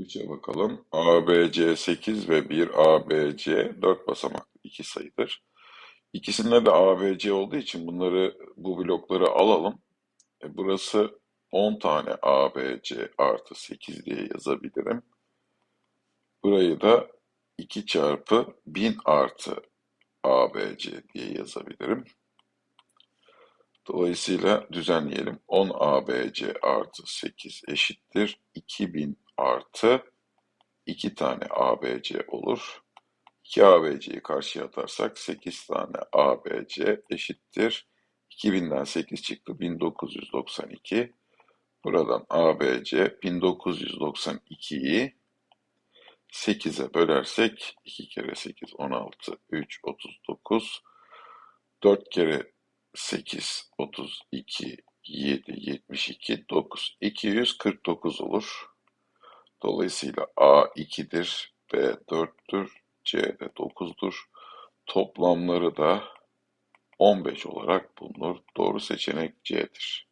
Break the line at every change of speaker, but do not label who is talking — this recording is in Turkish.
3'e bakalım. ABC 8 ve 1 ABC 4 basamaklı iki sayıdır. İkisinde de ABC olduğu için bunları bu blokları alalım. E, burası 10 tane ABC artı 8 diye yazabilirim. Burayı da 2 çarpı 1000 artı ABC diye yazabilirim. Dolayısıyla düzenleyelim. 10 ABC artı 8 eşittir. 2000 artı 2 tane ABC olur. 2 ABC'yi karşıya atarsak 8 tane ABC eşittir. 2000'den 8 çıktı 1992. Buradan ABC 1992'yi 8'e bölersek 2 kere 8 16 3 39 4 kere 8 32 7 72 9 249 olur. Dolayısıyla A 2'dir, B 4'tür, C de 9'dur. Toplamları da 15 olarak bulunur. Doğru seçenek C'dir.